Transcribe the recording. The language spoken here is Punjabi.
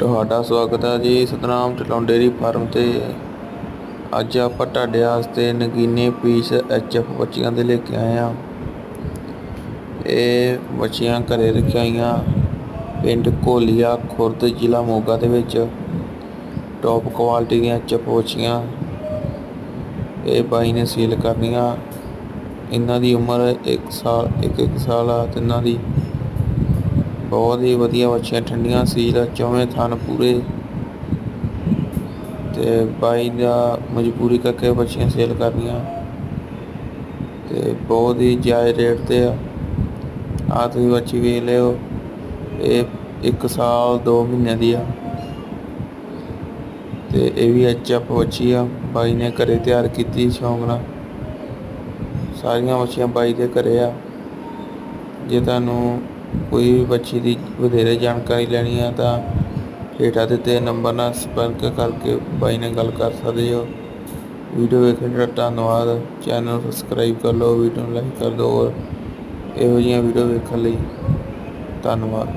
ਤੁਹਾਡਾ ਸਵਾਗਤ ਹੈ ਜੀ ਸਤਨਾਮ ਢਿੱਲੋਂ ਡੇਅਰੀ ਫਾਰਮ ਤੇ। ਅੱਜ ਆਪਾਂ ਤੁਹਾਡੇ ਵਾਸਤੇ ਨਗੀਨੇ ਪੀਸ ਐਚਐਫ ਬੱਚੀਆਂ ਦੇ ਲੈ ਕੇ ਆਏ ਆ ਇਹ ਬੱਚੀਆਂ ਘਰੇ ਰੱਖੀਆਂ ਹੋਈਆਂ ਪਿੰਡ ਕੋਲੀਆ ਖੁਰਦ ਜ਼ਿਲ੍ਹਾ ਮੋਗਾ ਦੇ ਵਿੱਚ। ਟੌਪ ਕੁਆਲਿਟੀ ਦੀਆਂ ਐਚਐਫ ਬੱਚੀਆਂ ਇਹ ਬਾਈ ਨੇ ਸੀਲ ਕਰਨੀਆਂ। ਇਹਨਾਂ ਦੀ ਉਮਰ 1 ਸਾਲ 1 ਸਾਲ ਆ ਤਿੰਨਾਂ ਦੀ ਬਹੁਤ ਹੀ ਵਧੀਆ ਮੱਛੀਆਂ, ਠੰਡੀਆਂ ਸੀਲ ਚੌਵੇਂ ਥਣ ਪੂਰੇ। ਤੇ ਬਾਈ ਦਾ ਮਜਬੂਰੀ ਕਰਕੇ ਮੱਛੀਆਂ ਸੇਲ ਕਰਨੀਆਂ ਤੇ ਬਹੁਤ ਹੀ ਜਾਇਜ਼ ਰੇਟ ਤੇ ਆ। ਆ ਤੁਸੀਂ ਬੱਚੀ ਵੇਖ ਲਿਓ, ਇਹ 1 ਸਾਲ 2 ਮਹੀਨਿਆਂ ਦੀ ਆ। ਤੇ ਇਹ ਵੀ ਐਚਐਫ ਬੱਚੀ ਆ। ਬਾਈ ਨੇ ਘਰੇ ਤਿਆਰ ਕੀਤੀ ਸ਼ੌਂਕ ਨਾਲ। ਸਾਰੀਆਂ ਮੱਛੀਆਂ ਬਾਈ ਦੇ ਘਰੇ ਆ। ਜੇ ਤੁਹਾਨੂੰ ਕੋਈ ਵੀ ਬੱਚੀ ਦੀ ਵਧੇਰੇ ਜਾਣਕਾਰੀ ਲੈਣੀ ਹੈ ਤਾਂ ਹੇਠਾਂ ਦਿੱਤੇ ਨੰਬਰ ਨਾਲ ਸੰਪਰਕ ਕਰਕੇ ਬਾਈ ਨਾਲ ਗੱਲ ਕਰ ਸਕਦੇ ਹੋ। ਵੀਡੀਓ ਵੇਖਣ ਦਾ ਧੰਨਵਾਦ। ਚੈਨਲ ਨੂੰ ਸਬਸਕ੍ਰਾਈਬ ਕਰ ਲਓ, ਵੀਡੀਓ ਨੂੰ ਲਾਈਕ ਕਰ ਦਿਓ ਔਰ ਇਹੋ ਜਿਹੀਆਂ ਵੀਡੀਓ ਵੇਖਣ ਲਈ ਧੰਨਵਾਦ।